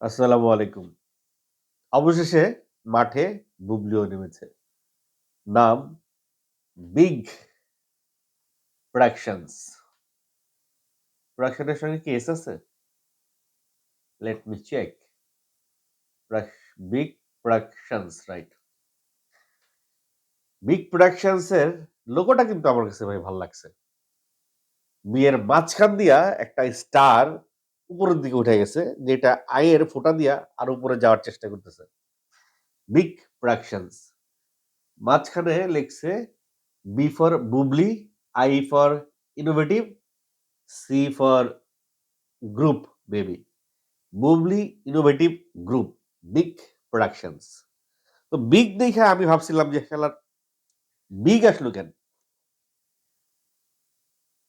আসসালামু আলাইকুম। অবশেষে মাঠে বুবলিও নেমেছে। নাম বিগ প্রোডাকশনস। প্রোডাকশনের সঙ্গে কি এস আছে? Let me check. Big productions right. Big productions এর লোগোটা কিন্তু আমার কাছে ভাই ভালো লাগছে। বিয়ের মাঝখান দিয়া একটা স্টার উপরের দিকে উঠে গেছে যেটা আয়ের ফোঁটা দিয়া আর উপরে যাওয়ার চেষ্টা করতেছে। Big productions. মাঝখানে লিখছে B for bubbly, I for innovative, C for group baby. Bubbly innovative group, big productions. তো বিগ দেখে আমি ভাবছিলাম যে খেলার বিগ আসলো কেন?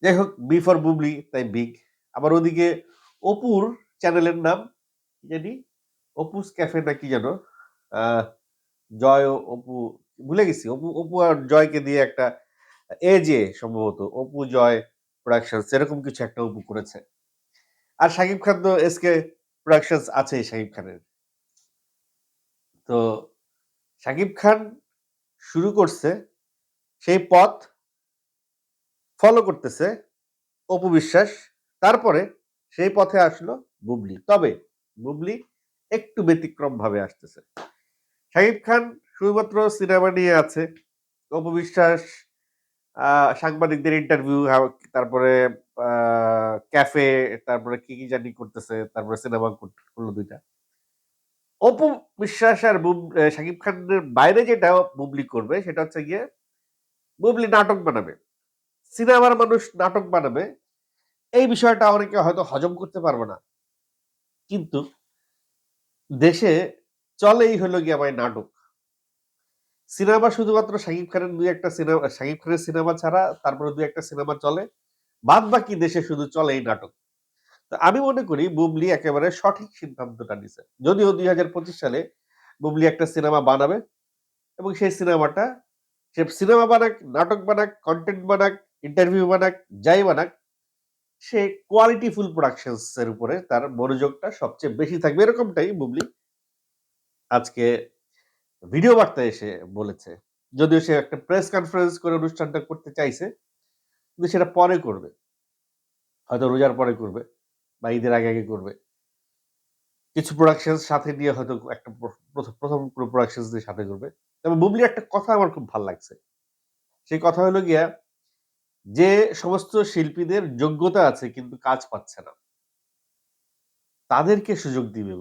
যাই হোক বি ফর বুবলি তাই বিগ। আবার ওদিকে অপুর চ্যানেলের নাম কি জানি? অপুস ক্যাফে না কি যেন? জয় অপু, ভুলে গেছি। অপু অপু আর জয়কে দিয়ে একটা এজে সম্ভবত, অপু জয় প্রোডাকশনস এরকম কিছু একটা অপু করেছে। আর শাকিব খান তো এসকে প্রোডাকশনস আছেই শাকিব খানের। তো শাকিব খান শুরু করছে, সেই পথ ফলো করতেছে অপু বিশ্বাস। তারপরে সেই পথে আসলো বুবলি। তবে বুবলি একটু ব্যতিক্রমভাবে আসতেছে। শাকিব খান শুধুমাত্র সিনেমা নিয়ে আছে। অপবিশ্বাস সাংবাদিকদের ইন্টারভিউ তারপরে ক্যাফে তারপরে কি, কি জানি করতেছে। তারপরে সিনেমা কর দুইটা ২ অপু বিশ্বাস আর শাকিব খানের বাইরে যেটা বুবলি করবে সেটা হচ্ছে গিয়ে বুবলি নাটক বানাবে। সিনেমার মানুষ নাটক বানাবে। এই বিষয়টা অনেকে হয়তো হজম করতে পারবে না। কিন্তু দেশে চলেই হলো গিয়ে ভাই নাটক। সিনেমা শুধুমাত্র শাকিব খানের দুই একটা সিনেমা শাকিব খানের সিনেমা ছাড়া তারপরে ২ একটা সিনেমা চলে। বাদবাকি দেশে শুধু চলে এই নাটক। তো আমি মনে করি বুবলি একেবারে সঠিক সিদ্ধান্তটা নিছে। যদিও ২০২৫ সালে বুবলি একটা সিনেমা বানাবে এবং সেই সিনেমাটা সে সিনেমা বানাক, নাটক বানাক, কন্টেন্ট বানাক, ইন্টারভিউ বানাক, যাই বানাক সে কোয়ালিটিফুল প্রোডাকশনস এর উপরে তার মনোযোগটা সবচেয়ে বেশি থাকবে। এরকমটাই বুবলি আজকে ভিডিও বার্তায় এসে বলেছে। যদিও সে একটা প্রেস কনফারেন্স করে অনুষ্ঠানটা করতে চাইছে। কিন্তু সেটা পরে করবে। হয়তো রোজার পরে করবে বা ঈদের আগে, আগে করবে। কিছু প্রোডাকশনস সাথে নিয়ে হয়তো একটা প্রথম, দিয়ে সাথে করবে। তবে বুবলির একটা কথা আমার খুব ভালো লাগছে। সেই কথা হলো গিয়া যে সমস্ত শিল্পীদের যোগ্যতা আছে কিন্তু কাজ পাচ্ছে না। তাদেরকে সুযোগ দিবে।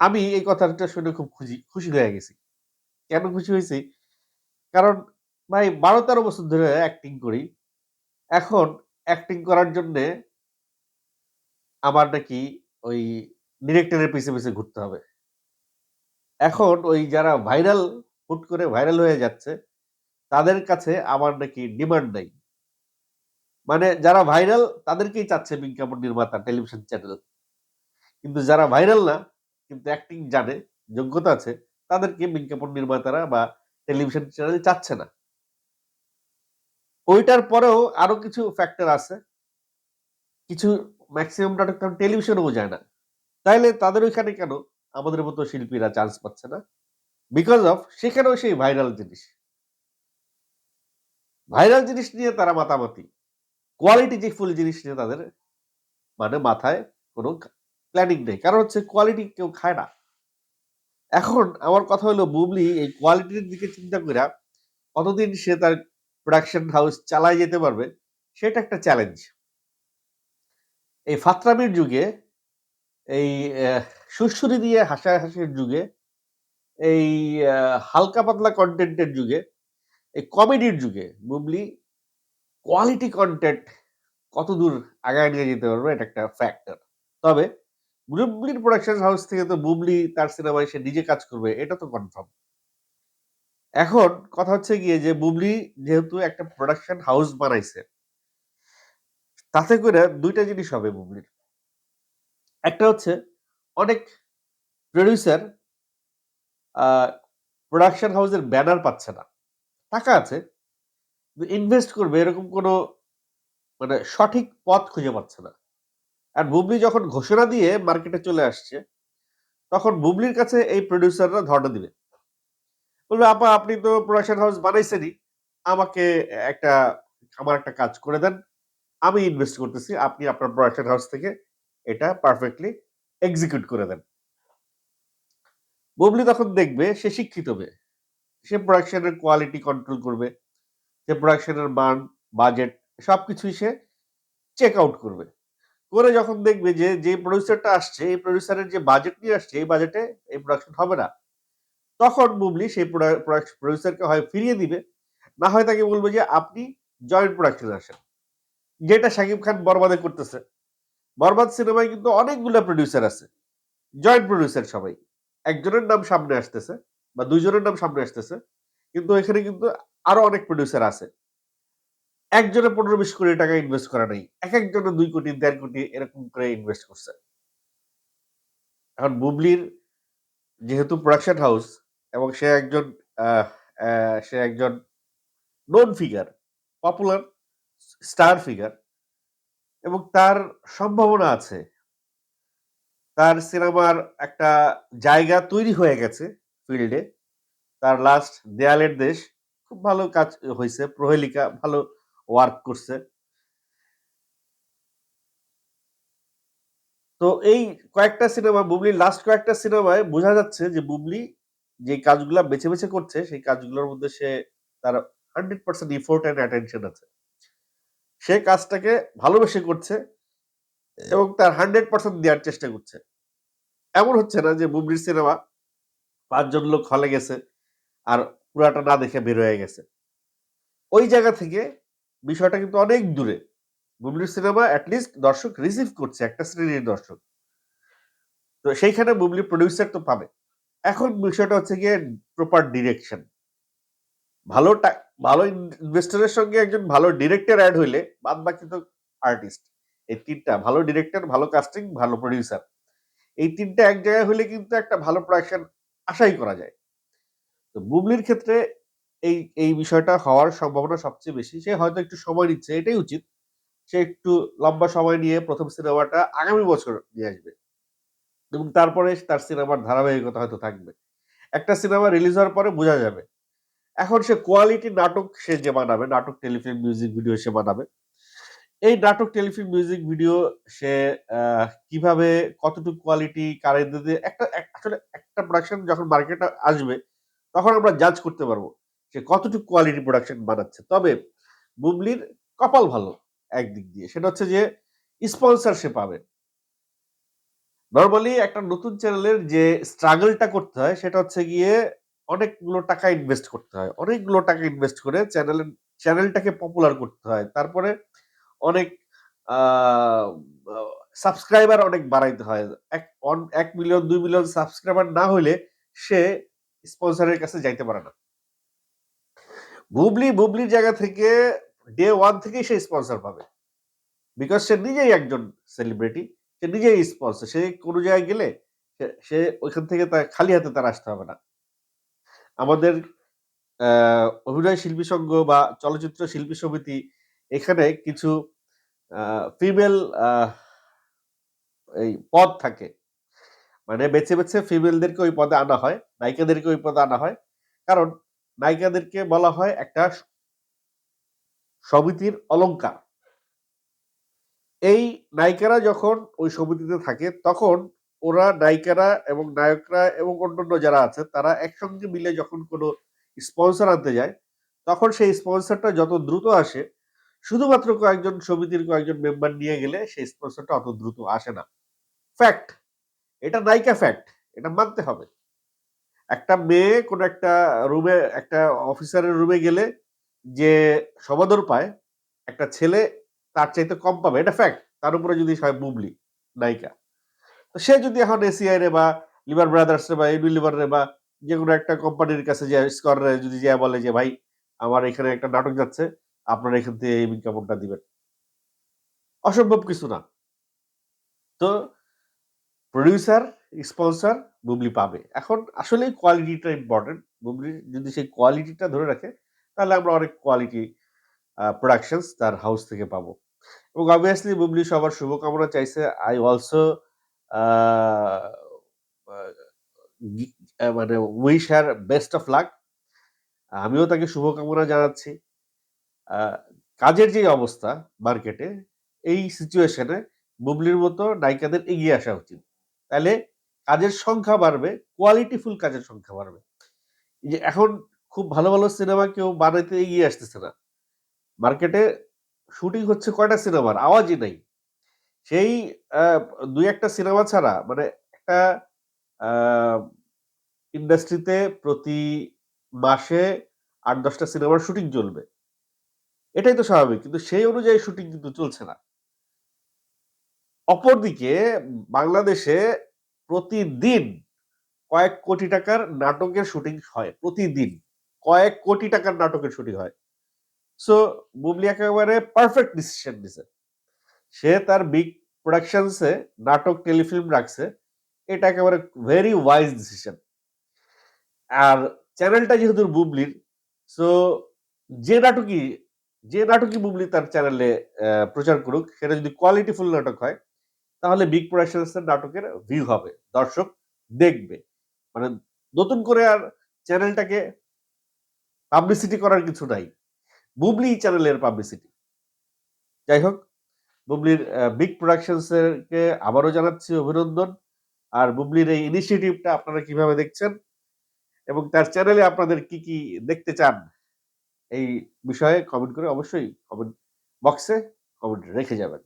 আমি এই কথাটা শুনে খুব খুশি খুশি হয়ে গেছি। কেন খুশি হইছি? কারণ ভাই ১২-১৩ বছর ধরে অ্যাক্টিং করি। এখন অ্যাক্টিং করার জন্যে আমার নাকি ওই ডিরেক্টরের পিছে, পিছে ঘুরতে হবে। এখন ওই যারা ভাইরাল হুট করে ভাইরাল হয়ে যাচ্ছে, তাদের কাছে আমার নাকি ডিমান্ড নাই। মানে যারা ভাইরাল তাদেরকেই চাচ্ছে বিজ্ঞাপন নির্মাতা, টেলিভিশন চ্যানেল। কিন্তু যারা ভাইরাল না কিন্তু অ্যাক্টিং জানে, যোগ্যতা আছে তাদেরকে বিজ্ঞাপন নির্মাতারা বা টেলিভিশন চ্যানেল চাচ্ছে না। ওইটার পরেও আরও কিছু ফ্যাক্টর আছে। কিছু ম্যাক্সিমাম নাটক তো টেলিভিশনেও যায় না। তাইলে তাদের ওইখানে কেন আমাদের মতো শিল্পীরা চান্স পাচ্ছে না? বিকজ অফ সেখানেও সেই ভাইরাল জিনিস। ভাইরাল জিনিস নিয়ে তারা মাতামাতি। কোয়ালিটি যে ফুল জিনিস নিয়ে তাদের মানে মাথায় কোনো প্ল্যানিং নেই। কারণ হচ্ছে কোয়ালিটি কেউ খায় না। এখন আমার কথা হলো বুবলি এই কোয়ালিটির দিকে চিন্তা কইরা কতদিন সে তার প্রোডাকশন হাউস চালায় যেতে পারবে সেটা একটা চ্যালেঞ্জ। এই ফাত্রামির যুগে এই সুড়সুড়ি দিয়ে হাসাহাসির যুগে এই হালকা পাতলা কন্টেন্টের যুগে, এই কমেডির যুগে বুবলি কোয়ালিটি কনটেন্ট কতদূর আগায় নিয়ে যেতে পারবে এটা একটা ফ্যাক্টর। তবে বুবলির প্রোডাকশন হাউস থেকে তো বুবলি তার সিনেমায় সে নিজে কাজ করবে, এটা তো কনফার্ম। এখন কথা হচ্ছে গিয়ে যে বুবলি যেহেতু একটা প্রোডাকশন হাউস বানাইছে, তাতে করে দুইটা জিনিস হবে বুবলির। একটা হচ্ছে অনেক প্রোডিউসার প্রোডাকশন হাউসের ব্যানার পাচ্ছে না। টাকা আছে। ইনভেস্ট করবে এরকম কোনো মানে সঠিক পথ খুঁজে পাচ্ছে না। আর বুবলি যখন ঘোষণা দিয়ে মার্কেটে চলে আসছে, তখন বুবলির কাছে এই প্রডিউসাররা ধর্ণা দিবে বলবে, আপা, আপনি তো প্রোডাকশন হাউস বানাইছেনই, আমাকে একটা, আমার একটা কাজ করে দেন আমি ইনভেস্ট করতেছি, আপনি আপনার প্রোডাকশন হাউস থেকে এটা পারফেক্টলি এক্সিকিউট করে দেন বুবলি তখন দেখবে সে শিক্ষিত হবে প্রোডাকশনের কোয়ালিটি কন্ট্রোল করবে, সে প্রোডাকশনের মান বাজেট সবকিছুই সে চেক আউট করবে। করে যখন দেখবে যে যে প্রডিউসারটা আসছে, এই প্রডিউসারের যে বাজেট নিয়ে আসছে, এই বাজেটে এই প্রোডাকশন হবে না। তখন বুবলি সেই প্রডিউসারকে হয় ফিরিয়ে দিবে, না হয় তাকে বলবে যে, আপনি জয়েন্ট প্রোডাকশনে আসেন। যেটা শাকিব খান বরবাদে করতেছে। বরবাদ সিনেমায় কিন্তু অনেকগুলো প্রডিউসার আছে জয়েন্ট প্রডিউসার সবাই। একজনের নাম সামনে আসতেছে। বা দুইজনের নাম সামনে আসতেছে। কিন্তু এখানে কিন্তু আরও অনেক প্রডিউসার আছে। একজনে পনেরো বিশ কোটি টাকা ইনভেস্ট করা নেই। এক একজনে দুই কোটি, দেড় কোটি এরকম করে ইনভেস্ট করছে। এখন বুবলির যেহেতু প্রোডাকশন হাউস এবং সে একজন সে একজন non figure popular star figure এবং তার সম্ভাবনা আছে। তার সিনেমার একটা জায়গা তৈরি হয়ে গেছে। ফিল্ডে তার লাস্ট দেয়ালের দেশ। খুব ভালো কাজ হয়েছে প্রহেলিকা ভালো ওয়ার্ক করছে। তো এই কয়েকটা সিনেমা বুবলির লাস্ট কয়েকটা সিনেমায় বোঝা যাচ্ছে যে বুবলি যে কাজগুলা বেছে বেছে করছে, সেই কাজগুলোর মধ্যে সে তার hundred percent effort and attention আছে। সে কাজটাকে ভালোবেসে করছে এবং তার হান্ড্রেড পার্সেন্ট দেওয়ার চেষ্টা করছে। এমন হচ্ছে না যে বুবলির সিনেমা পাঁচজন লোক হলে গেছে আর পুরাটা না দেখে বের হয়ে গেছে। ওই জায়গা থেকে বিষয়টা কিন্তু অনেক দূরে। বুবলির সিনেমা অ্যাটলিস্ট দর্শক রিসিভ করছে, একটা শ্রেণির দর্শক। তো সেইখানে বুবলি প্রডিউসার তো পাবে। এখন বিষয়টা হচ্ছে গিয়ে প্রপার ডিরেকশন ভালো ভালো ইনভেস্টরের সঙ্গে একজন ভালো ডিরেক্টর অ্যাড হইলে বাদ বাকি তো আর্টিস্ট এই তিনটা, ভালো ডিরেক্টর ভালো কাস্টিং ভালো প্রডিউসার এই তিনটা এক জায়গায় হলে কিন্তু একটা ভালো প্রোডাকশন আশাই করা যায়। তো বুবলির ক্ষেত্রে এই এই বিষয়টা হওয়ার সম্ভাবনা সবচেয়ে বেশি। সে হয়তো একটু সময় নিচ্ছে, এটাই উচিত। সে একটু লম্বা সময় নিয়ে প্রথম সিনেমাটা আগামী বছর নিয়ে আসবে। এবং তারপরে তার সিনেমার ধারাবাহিকতা হয়তো থাকবে। একটা সিনেমা রিলিজ হওয়ার পরে বোঝা যাবে। এখন সে কোয়ালিটি নাটক সে যে বানাবে, নাটক, টেলিফিল্ম, মিউজিক, ভিডিও সে বানাবে। এই নাটক টেলিফিল্ম মিউজিক ভিডিও সে কীভাবে, কতটুকু কোয়ালিটি কারে দিতে একটা আসলে একটা প্রোডাকশন যখন মার্কেটে আসবে, তখন আমরা জাজ করতে পারব সে কতটুকু কোয়ালিটি প্রোডাকশন বানাচ্ছে। তবে বুবলির কপাল ভালো একদিক দিয়ে, সেটা হচ্ছে যে স্পন্সর সে পাবে। নর্মালি একটা নতুন চ্যানেলের যে স্ট্রাগলটা করতে হয়, সেটা হচ্ছে গিয়ে অনেকগুলো টাকা ইনভেস্ট করতে হয়। অনেকগুলো টাকা ইনভেস্ট করে চ্যানেলের চ্যানেলটাকে পপুলার করতে হয়। তারপরে অনেক সাবস্ক্রাইবার অনেক বাড়াইতে হয়। এক এক মিলিয়ন দুই মিলিয়ন সাবস্ক্রাইবার না হলে সে স্পন্সরের কাছে যাইতে পারে না। বুবলি, বুবলির জায়গা থেকে ডে ওয়ান থেকেই সে স্পন্সর পাবে। বিকজ সে নিজেই একজন সেলিব্রিটি সে নিজেই স্পন্সর সে কোনো জায়গায় গেলে সে- ওইখান থেকে তার খালি হাতে তার আসতে হবে না। আমাদের অভিনয় শিল্পী সংঘ বা চলচ্চিত্র শিল্পী সমিতি এখানে কিছু ফিমেল এই পদ থাকে। মানে বেছে বেছে ফিমেলদেরকে ওই পদে আনা হয়, নায়িকাদেরকে ওই পদে আনা হয়। কারণ নায়িকাদেরকে বলা হয় একটা সমিতির অলংকার। এই নায়িকারা যখন ওই সমিতিতে থাকে, তখন ওরা নায়িকারা এবং নায়করা এবং অন্যান্য যারা আছে, তারা একসঙ্গে মিলে যখন কোনো স্পন্সর আনতে যায়, তখন সেই স্পন্সরটা যত দ্রুত আসে শুধুমাত্র কয়েকজন সমিতির কয়েকজন মেম্বার নিয়ে গেলে সেই স্পন্সরটা অত দ্রুত আসে না। ফ্যাক্ট এটা নায়িকা ফ্যাক্ট এটা মানতে হবে। একটা মেয়ে কোনো একটা রুমে একটা অফিসারের রুমে গেলে যে সমাদর পায়, একটা ছেলে তার চাইতে কম পাবে। এটা ফ্যাক্ট তার উপরে যদি হয় বুবলি, নায়িকা। তো সে যদি এখন এসিআই রে বা লিভার ব্রাদার্স রে বা ইউনিলিভার রে বা যে কোনো একটা কোম্পানির কাছে যে স্কর যদি যা বলে যে, ভাই, আমার এখানে একটা নাটক যাচ্ছে। আপনারা এখান থেকে এই বিজ্ঞাপনটা দিবেন অসম্ভব কিছু না তো প্রডিউসার স্পন্সর বুবলি পাবে এখন আসলে কোয়ালিটিটা ইম্পর্টেন্ট বুবলি যদি সেই কোয়ালিটিটা ধরে রাখে, তাহলে আমরা অনেক কোয়ালিটি প্রোডাকশনস তার হাউস থেকে পাবো এবং অবভিয়াসলি বুবলি সবার শুভকামনা চাইছে। আই আ মানে wish her best of luck. আমিও তাকে শুভকামনা জানাচ্ছি। কাজের যে অবস্থা মার্কেটে, এই সিচুয়েশন বুবলির মতো নায়িকাদের এগিয়ে আসা উচিত। তাহলে কাজের সংখ্যা বাড়বে, কোয়ালিটিফুল কাজের সংখ্যা বাড়বে। যে এখন খুব ভালো, ভালো সিনেমা কেউ বানাইতে এগিয়ে আসতেছে না। মার্কেটে শুটিং হচ্ছে কয়টা সিনেমার? আওয়াজই নাই। সেই আ ২-১ সিনেমা ছাড়া মানে একটা ইন্ডাস্ট্রিতে প্রতি মাসে আট দশটা সিনেমার শুটিং চলবে। এটাই তো স্বাভাবিক। কিন্তু সেই অনুযায়ী শুটিং কিন্তু চলছে না। অপরদিকে বাংলাদেশে প্রতিদিন কয়েক কোটি টাকার নাটকের শুটিং হয়। প্রতিদিন। কয়েক কোটি টাকার নাটকের শুটিং হয়। সো বুবলি একেবারে পারফেক্ট ডিসিশন নিছে। সে তার বিগ প্রোডাকশনস নাটক, টেলিফিল্ম রাখছে। এটা একেবারে ভেরি ওয়াইজ ডিসিশন। আর চ্যানেলটা যেহেতু বুবলির, সো যে নাটকই যে নাটকই বুবলি তার চ্যানেলে প্রচার করুক, সেটা যদি কোয়ালিটিফুল নাটক হয়, তাহলে বিগ প্রোডাকশনস এর নাটকের ভিউ হবে। দর্শক দেখবে। মানে নতুন করে আর চ্যানেলটাকে পাবলিসিটি করার কিছু নাই। বুবলি চ্যানেলের পাবলিসিটি। যাই হোক, বুবলির বিগ প্রোডাকশনস এর কে আবারও জানাচ্ছি অভিনন্দন। আর বুবলির এই ইনিশিয়েটিভটা আপনারা কীভাবে দেখছেন? এবং তার চ্যানেলে আপনাদের কি, কি দেখতে চান? এই বিষয়ে কমেন্ট করে অবশ্যই কমেন্ট বক্সে কমেন্ট রেখে যাবেন।